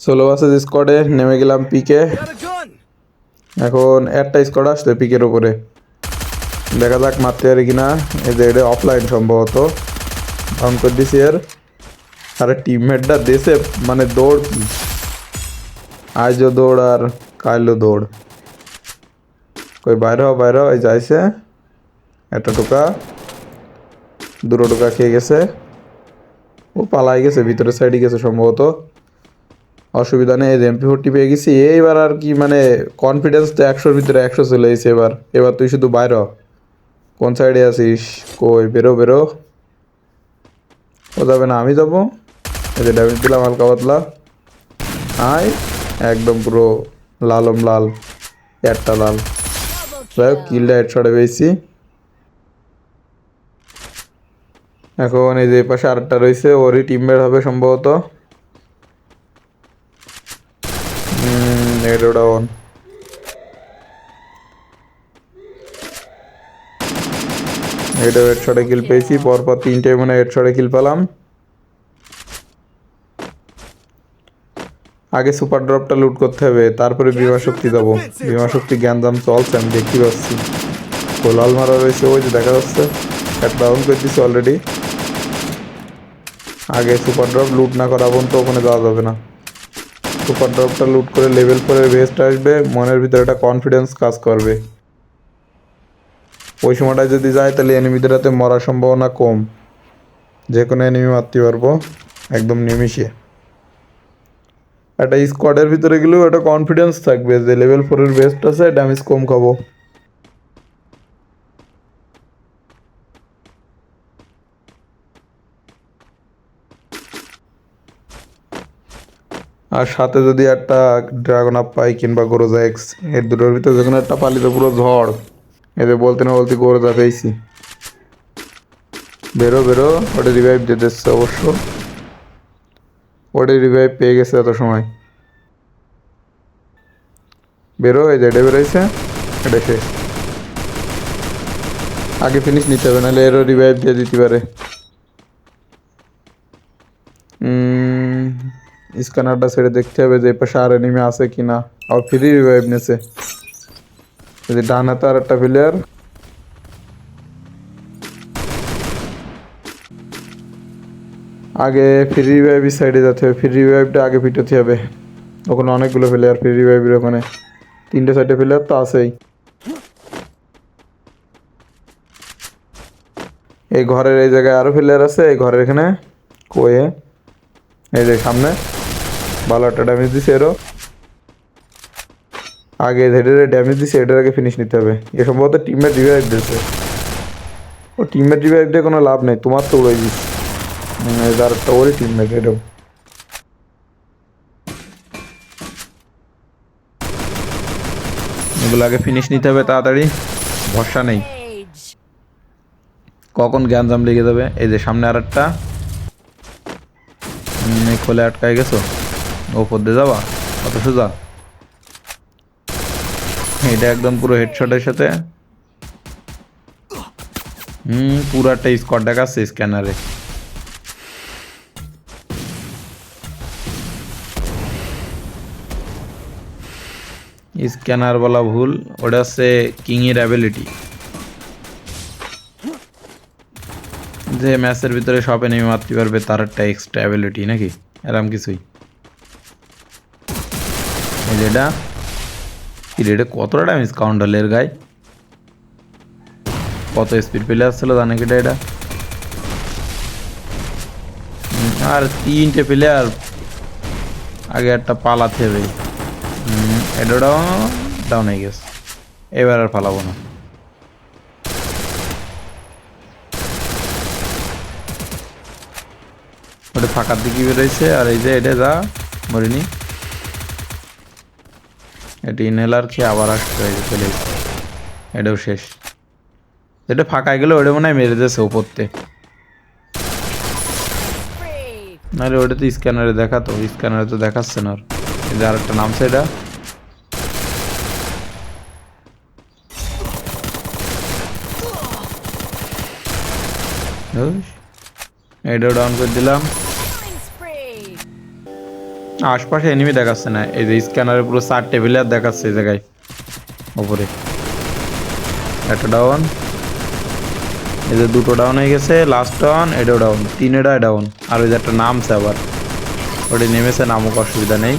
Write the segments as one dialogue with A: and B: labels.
A: ষোলো বাসের স্কোয়াডে নেমে গেলাম পিকে! এখন একটা স্কোয়াড আসছে পিকের উপরে। দেখা যাক মারতে পারি কিনা। এই যে এটা অফলাইন সম্ভবত। অন করে দিছি এর। আরে টিমমেটটা দেশে মানে দৌড় কি? আজও দৌড় আর কালও দৌড়। কই বাইরে হও বাইরে হও এই যাইছে একটা টোকা। দুটো টোকা খেয়ে গেছে। ও পালাই গেছে ভিতরের সাইডে গেছে সম্ভবত। অসুবিধা নেই এমপি ফোরটি পেয়ে গেছি। এইবার আর কি মানে কনফিডেন্স তো একশোর ভিতরে একশো চলে এসেছে এবার। এবার তুই শুধু বাইর কোন সাইডে আছিস? কই? বেরো বেরো। ও যাবে না, আমি যাব। এই যে ড্যামেজ দিলাম হালকা পাতলা। আয়, একদম পুরো লালম লাল, একটা লাল। যাই হোক কিলটা হেডশটে পেয়েছি। এখন এই যে পাশে আরেকটা রয়েছে, ওরই টিমমেট হবে সম্ভবত। নেগেটিভ ডাউন নেগেটিভ হেডশটে কিল পেয়েছি পরপর তিনটে মানে হেডশটে কিল পেলাম আগে সুপার ড্রপটা লুট করতে হবে তারপরে বিমা শক্তি দেবো বিমা শক্তি জ্ঞান দাম চলছে আমি দেখতে পাচ্ছি কোলাল মারা রয়েছে ওই যে দেখা যাচ্ছে ডাউন করে অলরেডি আগে সুপার ড্রপ লুট না করা পর্যন্ত ওখানে যাওয়া যাবে না সুপার ড্রপটা লুট করে লেভেল ফোরে বেস্ট আসবে, মনের ভিতরে একটা কনফিডেন্স কাজ করবে। ওই সময়টায় যদি যায়, তাহলে এনিমিদের হাতে মরার সম্ভাবনা কম। যে কোনো এনিমি মারতে পারব, একদম নিমিশে একটা স্কোয়াডের ভিতরে গেলেও একটা কনফিডেন্স থাকবে যে লেভেল ফোরের বেস্ট আছে ড্যামেজ কম খাব। আর সাথে যদি একটা ড্রাগন আপ পাই কিংবা গোরোজা এক্সের দুটোর ভিতরে যখন একটা পালিত পুরো ঝড়। এদের বলতে না বলতে গোরোজা পেয়েছি। বেরো বেরো ওটা রিভাইভ দিয়ে দিচ্ছে অবশ্য। ওটা রিভাইভ পেয়ে গেছে এত সময়। বেরো, এই যে এটা বেরোইছে এটা শেষ। আগে ফিনিশ নিতে হবে, নাহলে এরও রিভাইভ দিয়ে দিতে পারে। স্ক্যানারটা ছেড়ে দেখতে হবে যে পাশে আর এনিমি আছে কিনা। আর ফ্রি রিভাইভ নেছে এই যে ডান হাতে আর একটা প্লেয়ার আগে ফ্রি রিভাইভ সাইডে যেতে হবে। ফ্রি রিভাইভটা আগে পিটোতে হবে। ওখানে অনেকগুলো প্লেয়ার ফ্রি রিভাইভের ওখানে। তিনটে সাইডে প্লেয়ার তো আছেই। এই ঘরের এই জায়গায় আরও প্লেয়ার আছে। এই ঘরের এখানে, কয়ে। এই যে সামনে। ভালো একটা ড্যামেজ দিছে এরও। আগে যেটার ড্যামেজ দিছে, এটার আগে ফিনিশ নিতে হবে। এ সম্ভবত টিমের রিভাইভ দিয়েছে। ও টিমের রিভাইভ দিয়ে কোনো লাভ নেই, তোমার তো উড়াই দিস যার একটা ওরই টিমমেট এটাও এগুলো আগে ফিনিশ নিতে হবে তাড়াতাড়ি, ভরসা নেই। কখন জ্ঞান জাম লেগে যাবে? এই যে সামনে আর একটা খোলে আটকায় গেছো? ওপর দিয়ে যাবা? কত সোজা? এটা একদম পুরো হেডশটের সাথে। হুম পুরো একটা স্কট দেখাচ্ছে স্ক্যানারে স্ক্যানার বলা ভুল, ওটা হচ্ছে কিংয়ের অ্যাবিলিটি যে ম্যাচের ভিতরে সব এনিমি মারতে পারবে, তার একটা এক্সট্রা অ্যাবিলিটি নাকি? এরম কিছুই। এই যে এটা। কতটা ড্যামেজ কাউন্টার এর গায়ে কত স্পিড পেলে আসছিল জানে কিটা এটা আর তিনটে প্লেয়ার আগে একটা পালাতে হবে। এটা ডাউন হয়ে গেছে। এবার আর পালাবো না। ওটা ফাঁকার দিকে বেরোইছে আর এই যে এটা যা, মরিনি। এটি ইনহেলার খেয়ে আবার আসতে হয়ে চলে। এটাও শেষ এটা ফাঁকায় গেলে ওটা মনে হয় মেরে দিয়েছে ওপরতে. নাহলে ওটা তো স্ক্যানারে দেখাতো, স্ক্যানারে তো দেখাচ্ছে না আর আরেকটা নামছে এটা এটাও ডাউন করে দিলাম. আশপাশে এনিমি দেখাচ্ছে না। এই যে স্ক্যানারে পুরো চার টেবিলে দেখাচ্ছে এই জায়গায়। ওপরে একটা ডাউন এই যে দুটো ডাউন হয়ে গেছে লাস্ট ডাউন এটাও ডাউন তিনেটা ডাউন আর ওই যে একটা নামছে আবার। ওটা নেমেছে, নামক, অসুবিধা নেই।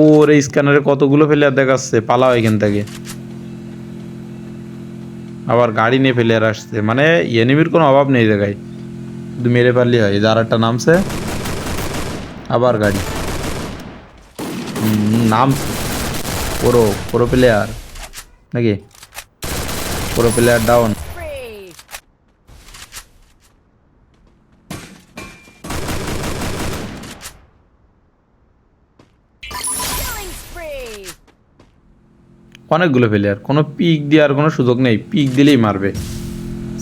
A: ওর এই স্ক্যানারে কতগুলো প্লেয়ার দেখাচ্ছে, পালাও এখান থেকে। আবার গাড়ি নিয়ে প্লেয়ার আসছে। মানে এনিমির কোনো অভাব নেই জায়গায়। শুধু মেরে পারলি হয়। যার একটা নামছে, আবার গাড়ি। নাম পুরো পুরো প্লেয়ার নাকি? পুরো প্লেয়ার ডাউন. অনেকগুলো প্লেয়ার কোনো পিক দেওয়ার কোনো সুযোগ নেই পিক দিলেই মারবে।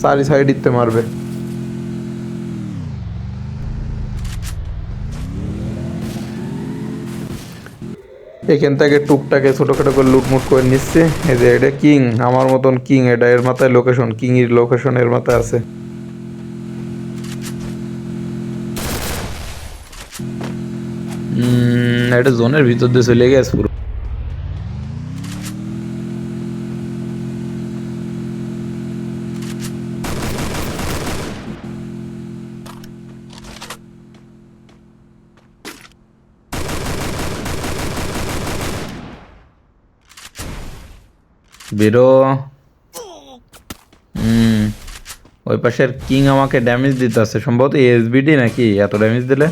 A: চারি সাইড দিতে মারবে। এখান থেকে টুকটাকে ছোটোখাটো করে লুটমুট করে নিচ্ছে। এই যে এটা কিং, আমার মতন কিং, এটা এর মাথায় লোকেশন কিং এর লোকেশন এর মাথায় আছে। এটা জোনের ভিতর দিয়ে চলে গেছে পুরো। বেরো। হুম। ওই পাশের কিং আমাকে ড্যামেজ দিতে আছে। সম্ভবত এসবিডি নাকি? এত ড্যামেজ দিলে?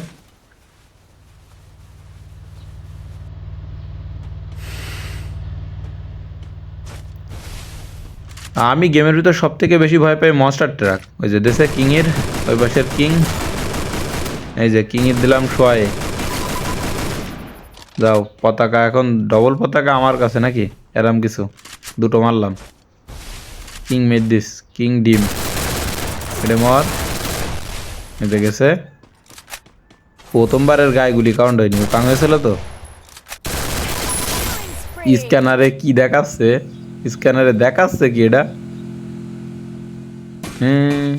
A: আমি গেমের ভিতর সব থেকে বেশি ভয় পাই মনস্টার ট্রাক ওই যে দেশে কিংয়ের? ওই পাশের কিং। এই যে কিংয়ের দিলাম শোয়ে যাও, পতাকা এখন ডবল পতাকা আমার কাছে নাকি? এরম কিছু। দুটো মারলাম। কিং মেড দিস কিং ডিম এটা মর। এতে গেছে। প্রথমবারের গায়ে গুলি কাউন্ট হয়নি কাং হয়েছিল তো। স্ক্যানারে কি দেখাচ্ছে? স্ক্যানারে দেখাচ্ছে কি এটা? হুম।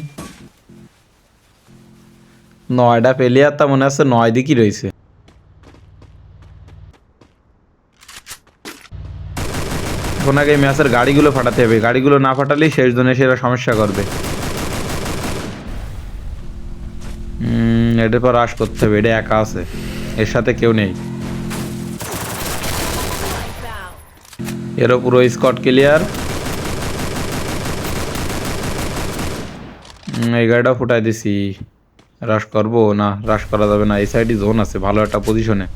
A: নয়টা প্লেয়ার তা মনে হচ্ছে নয় দিকই রয়েছে। এখন আগে ম্যাচের গাড়িগুলো ফাটাতে হবে। গাড়িগুলো না ফাটালেই শেষ জনে সেরা সমস্যা করবে। এটার পর রাশ করতে হবে। এটা একা আছে। এর সাথে কেউ নেই। এরও পুরো স্কট ক্লিয়ার এই গাড়িটা ফুটাই দিছি। রাশ করব? না রাশ করা যাবে না। এই সাইডে জোন আছে, ভালো একটা পজিশনে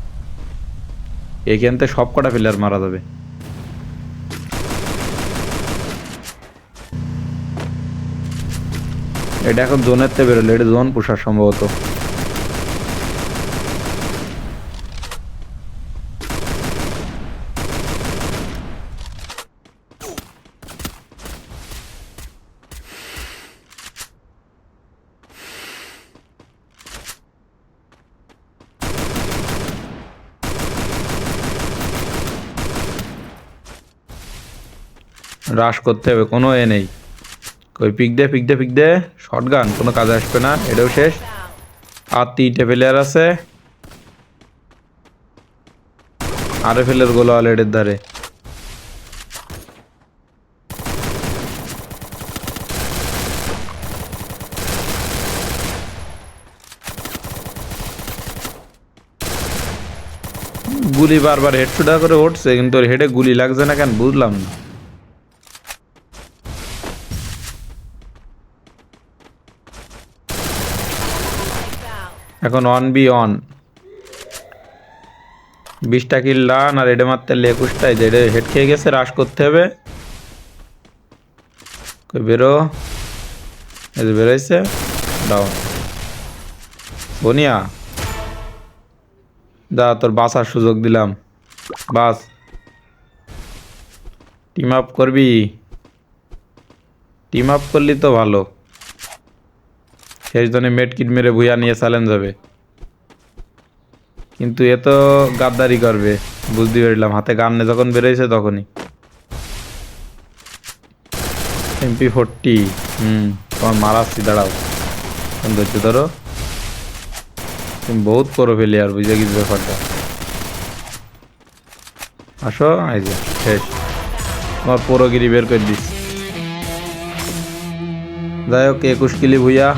A: এখান থেকে সব কটা প্লেয়ার মারা যাবে। এটা এখন জোনের তে বেরোলো, এটা জোন পুষার সম্ভবত। রাশ করতে হবে, কোনো এ নেই। কই পিক দে পিক দে পিক দে। শর্ট গান কোনো কাজে আসবে না, এটাও শেষ। আর তিনটে প্লেয়ার আছে। আরে ফেলের গোল অলরেডির ধারে। গুলি বারবার হেড শুটা করে উঠছে, কিন্তু হেডে গুলি লাগছে না কেন? বুঝলাম না। এখন অন বি অন বিশটা কিল ডান আর এডে মারতে হলে একুশটাই যে হেড খেয়ে গেছে রাশ করতে হবে। বেরো? বেরোইছে। ডাউন বনিয়া। দা, তোর বাসার সুযোগ দিলাম। বাস। টিম আপ করবি। টিম আপ করলি তো ভালো। শেষ জনে মেট কিট মেরে ভুইয়া নিয়ে চ্যালেঞ্জ হবে। কিন্তু এ তো গাদ্দারি করবে, বুঝতে পারলাম, হাতে গান নিয়ে যখন বেরোয়েছে তখনই। এমপি ফোরটি হুম, তোমার মারাচ্ছি, দাঁড়াও। ধরতে ধরো। তুমি বহুত করো ফেলি আর বুঝে গেছি ব্যাপারটা? আসো, এই যে, শেষ। তোমার পুরোগিরি বের করে দিস যাই হোক, একুশ কিলি ভুইয়া।